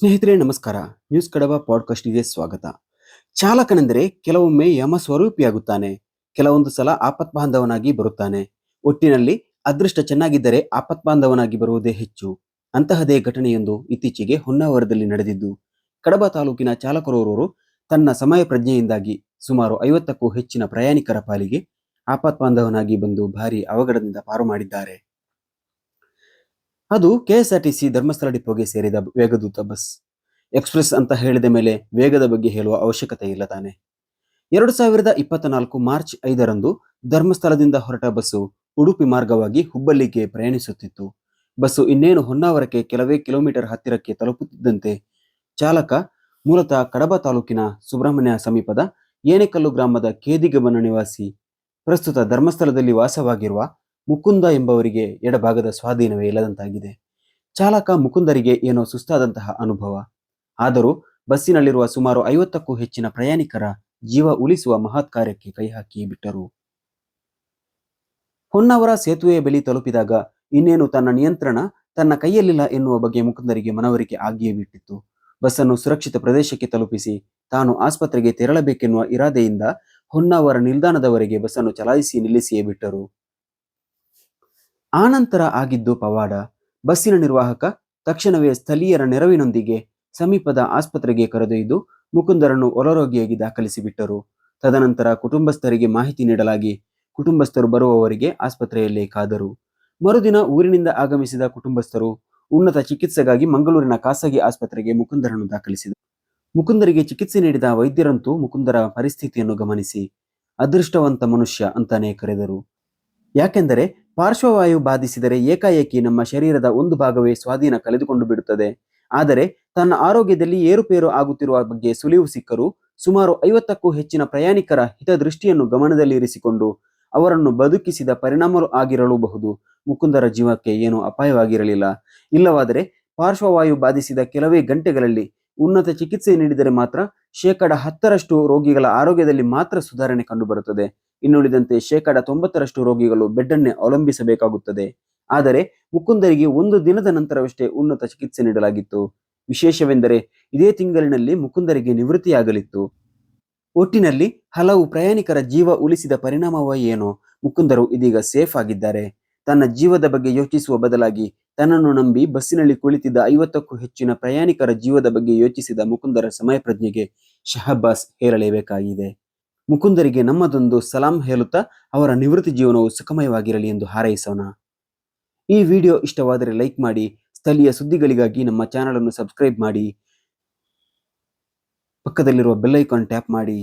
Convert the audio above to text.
ಸ್ನೇಹಿತರೆ, ನಮಸ್ಕಾರ. ನ್ಯೂಸ್ ಕಡಬ ಪಾಡ್ಕಾಸ್ಟ್ಗೆ ಸ್ವಾಗತ. ಚಾಲಕನೆಂದರೆ ಕೆಲವೊಮ್ಮೆ ಯಮ ಸ್ವರೂಪಿಯಾಗುತ್ತಾನೆ. ಕೆಲವೊಂದು ಸಲ ಆಪತ್ಬಾಂಧವನಾಗಿ ಬರುತ್ತಾನೆ. ಒಟ್ಟಿನಲ್ಲಿ ಅದೃಷ್ಟ ಚೆನ್ನಾಗಿದ್ದರೆ ಆಪತ್ಬಾಂಧವನಾಗಿ ಬರುವುದೇ ಹೆಚ್ಚು. ಅಂತಹದೇ ಘಟನೆಯೊಂದು ಇತ್ತೀಚೆಗೆ ಹೊನ್ನಾವರದಲ್ಲಿ ನಡೆದಿದ್ದು, ಕಡಬ ತಾಲೂಕಿನ ಚಾಲಕರೋರ್ವರು ತನ್ನ ಸಮಯ ಪ್ರಜ್ಞೆಯಿಂದಾಗಿ ಸುಮಾರು ಐವತ್ತಕ್ಕೂ ಹೆಚ್ಚಿನ ಪ್ರಯಾಣಿಕರ ಪಾಲಿಗೆ ಆಪತ್ಬಾಂಧವನಾಗಿ ಬಂದು ಭಾರಿ ಅವಘಡದಿಂದ ಪಾರು ಮಾಡಿದ್ದಾರೆ. ಅದು ಕೆಎಸ್ಆರ್ಟಿಸಿ ಧರ್ಮಸ್ಥಳ ಡಿಪೋಗೆ ಸೇರಿದ ವೇಗದೂತ ಬಸ್. ಎಕ್ಸ್ಪ್ರೆಸ್ ಅಂತ ಹೇಳಿದ ಮೇಲೆ ವೇಗದ ಬಗ್ಗೆ ಹೇಳುವ ಅವಶ್ಯಕತೆ ಇಲ್ಲ ತಾನೆ. ಎರಡು ಸಾವಿರದ ಇಪ್ಪತ್ತ ನಾಲ್ಕು ಮಾರ್ಚ್ ಐದರಂದು ಧರ್ಮಸ್ಥಳದಿಂದ ಹೊರಟ ಬಸ್ಸು ಉಡುಪಿ ಮಾರ್ಗವಾಗಿ ಹುಬ್ಬಳ್ಳಿಗೆ ಪ್ರಯಾಣಿಸುತ್ತಿತ್ತು. ಬಸ್ಸು ಇನ್ನೇನು ಹೊನ್ನಾವರಕ್ಕೆ ಕೆಲವೇ ಕಿಲೋಮೀಟರ್ ಹತ್ತಿರಕ್ಕೆ ತಲುಪುತ್ತಿದ್ದಂತೆ ಚಾಲಕ ಮೂಲತಃ ಕಡಬ ತಾಲೂಕಿನ ಸುಬ್ರಹ್ಮಣ್ಯ ಸಮೀಪದ ಏನೆಕಲ್ಲು ಗ್ರಾಮದ ಕೇದಿಗಮನ ನಿವಾಸಿ, ಪ್ರಸ್ತುತ ಧರ್ಮಸ್ಥಳದಲ್ಲಿ ವಾಸವಾಗಿರುವ ಮುಕುಂದ ಎಂಬವರಿಗೆ ಎಡಭಾಗದ ಸ್ವಾಧೀನವೇ ಇಲ್ಲದಂತಾಗಿದೆ. ಚಾಲಕ ಮುಕುಂದರಿಗೆ ಏನೋ ಸುಸ್ತಾದಂತಹ ಅನುಭವ. ಆದರೂ ಬಸ್ಸಿನಲ್ಲಿರುವ ಸುಮಾರು ಐವತ್ತಕ್ಕೂ ಹೆಚ್ಚಿನ ಪ್ರಯಾಣಿಕರ ಜೀವ ಉಳಿಸುವ ಮಹತ್ ಕಾರ್ಯಕ್ಕೆ ಕೈ ಹಾಕಿ ಬಿಟ್ಟರು. ಹೊನ್ನವರ ಸೇತುವೆಯ ಬಳಿ ತಲುಪಿದಾಗ ಇನ್ನೇನು ತನ್ನ ನಿಯಂತ್ರಣ, ತನ್ನ ಕೈಯಲ್ಲಿಲ್ಲ ಎನ್ನುವ ಬಗ್ಗೆ ಮುಕುಂದರಿಗೆ ಮನವರಿಕೆ ಆಗಿಯೇ ಬಿಟ್ಟಿತ್ತು. ಬಸ್ಸನ್ನು ಸುರಕ್ಷಿತ ಪ್ರದೇಶಕ್ಕೆ ತಲುಪಿಸಿ ತಾನು ಆಸ್ಪತ್ರೆಗೆ ತೆರಳಬೇಕೆನ್ನುವ ಇರಾದೆಯಿಂದ ಹೊನ್ನಾವರ ನಿಲ್ದಾಣದವರೆಗೆ ಬಸ್ಸನ್ನು ಚಲಾಯಿಸಿ ನಿಲ್ಲಿಸಿಯೇ ಬಿಟ್ಟರು. ಆನಂತರ ಆಗಿದ್ದು ಪವಾಡ. ಬಸ್ಸಿನ ನಿರ್ವಾಹಕ ತಕ್ಷಣವೇ ಸ್ಥಳೀಯರ ನೆರವಿನೊಂದಿಗೆ ಸಮೀಪದ ಆಸ್ಪತ್ರೆಗೆ ಕರೆದೊಯ್ದು ಮುಕುಂದರನ್ನು ಒಳರೋಗಿಯಾಗಿ ದಾಖಲಿಸಿಬಿಟ್ಟರು. ತದನಂತರ ಕುಟುಂಬಸ್ಥರಿಗೆ ಮಾಹಿತಿ ನೀಡಲಾಗಿ ಕುಟುಂಬಸ್ಥರು ಬರುವವರೆಗೆ ಆಸ್ಪತ್ರೆಯಲ್ಲೇ ಕಾದರು. ಮರುದಿನ ಊರಿನಿಂದ ಆಗಮಿಸಿದ ಕುಟುಂಬಸ್ಥರು ಉನ್ನತ ಚಿಕಿತ್ಸೆಗಾಗಿ ಮಂಗಳೂರಿನ ಖಾಸಗಿ ಆಸ್ಪತ್ರೆಗೆ ಮುಕುಂದರನ್ನು ದಾಖಲಿಸಿದರು. ಮುಕುಂದರಿಗೆ ಚಿಕಿತ್ಸೆ ನೀಡಿದ ವೈದ್ಯರಂತೂ ಮುಕುಂದರ ಪರಿಸ್ಥಿತಿಯನ್ನು ಗಮನಿಸಿ, ಅದೃಷ್ಟವಂತ ಮನುಷ್ಯ ಅಂತಾನೆ ಕರೆದರು. ಯಾಕೆಂದರೆ ಪಾರ್ಶ್ವವಾಯು ಬಾಧಿಸಿದರೆ ಏಕಾಏಕಿ ನಮ್ಮ ಶರೀರದ ಒಂದು ಭಾಗವೇ ಸ್ವಾಧೀನ ಕಳೆದುಕೊಂಡು ಬಿಡುತ್ತದೆ. ಆದರೆ ತನ್ನ ಆರೋಗ್ಯದಲ್ಲಿ ಏರುಪೇರು ಆಗುತ್ತಿರುವ ಬಗ್ಗೆ ಸುಳಿವು ಸಿಕ್ಕರೂ ಸುಮಾರು ಐವತ್ತಕ್ಕೂ ಹೆಚ್ಚಿನ ಪ್ರಯಾಣಿಕರ ಹಿತದೃಷ್ಟಿಯನ್ನು ಗಮನದಲ್ಲಿರಿಸಿಕೊಂಡು ಅವರನ್ನು ಬದುಕಿಸಿದ ಪರಿಣಾಮರು ಆಗಿರಲೂಬಹುದು. ಮುಕುಂದರ ಜೀವಕ್ಕೆ ಏನೂ ಅಪಾಯವಾಗಿರಲಿಲ್ಲ. ಇಲ್ಲವಾದರೆ ಪಾರ್ಶ್ವವಾಯು ಬಾಧಿಸಿದ ಕೆಲವೇ ಗಂಟೆಗಳಲ್ಲಿ ಉನ್ನತ ಚಿಕಿತ್ಸೆ ನೀಡಿದರೆ ಮಾತ್ರ ಶೇಕಡ ಹತ್ತರಷ್ಟು ರೋಗಿಗಳ ಆರೋಗ್ಯದಲ್ಲಿ ಮಾತ್ರ ಸುಧಾರಣೆ ಕಂಡುಬರುತ್ತದೆ. ಇನ್ನುಳಿದಂತೆ ಶೇಕಡ ತೊಂಬತ್ತರಷ್ಟು ರೋಗಿಗಳು ಬೆಡ್ಡನ್ನೇ ಅವಲಂಬಿಸಬೇಕಾಗುತ್ತದೆ. ಆದರೆ ಮುಕುಂದರಿಗೆ ಒಂದು ದಿನದ ನಂತರವಷ್ಟೇ ಉನ್ನತ ಚಿಕಿತ್ಸೆ ನೀಡಲಾಗಿತ್ತು. ವಿಶೇಷವೆಂದರೆ ಇದೇ ತಿಂಗಳಿನಲ್ಲಿ ಮುಕುಂದರಿಗೆ ನಿವೃತ್ತಿಯಾಗಲಿತ್ತು. ಒಟ್ಟಿನಲ್ಲಿ ಹಲವು ಪ್ರಯಾಣಿಕರ ಜೀವ ಉಳಿಸಿದ ಪರಿಣಾಮವ ಏನೋ ಮುಕುಂದರು ಇದೀಗ ಸೇಫ್ ಆಗಿದ್ದಾರೆ. ತನ್ನ ಜೀವದ ಬಗ್ಗೆ ಯೋಚಿಸುವ ಬದಲಾಗಿ ತನ್ನನ್ನು ನಂಬಿ ಬಸ್ಸಿನಲ್ಲಿ ಕುಳಿತಿದ್ದ ಐವತ್ತಕ್ಕೂ ಹೆಚ್ಚಿನ ಪ್ರಯಾಣಿಕರ ಜೀವದ ಬಗ್ಗೆ ಯೋಚಿಸಿದ ಮುಕುಂದರ ಸಮಯ ಪ್ರಜ್ಞೆಗೆ ಶಹಬ್ಬಾಸ್ ಹೇರಲೇಬೇಕಾಗಿದೆ ಮುಕುಂದರಿಗೆ ನಮ್ಮದೊಂದು ಸಲಾಂ ಹೇಳುತ್ತಾ ಅವರ ನಿವೃತ್ತಿ ಜೀವನವು ಸುಖಮಯವಾಗಿರಲಿ ಎಂದು ಹಾರೈಸೋಣ. ಈ ವಿಡಿಯೋ ಇಷ್ಟವಾದರೆ ಲೈಕ್ ಮಾಡಿ, ಸ್ಥಳೀಯ ಸುದ್ದಿಗಳಿಗಾಗಿ ನಮ್ಮ ಚಾನಲ್ ಅನ್ನು ಸಬ್ಸ್ಕ್ರೈಬ್ ಮಾಡಿ, ಪಕ್ಕದಲ್ಲಿರುವ ಬೆಲ್ಲೈಕಾನ್ ಟ್ಯಾಪ್ ಮಾಡಿ.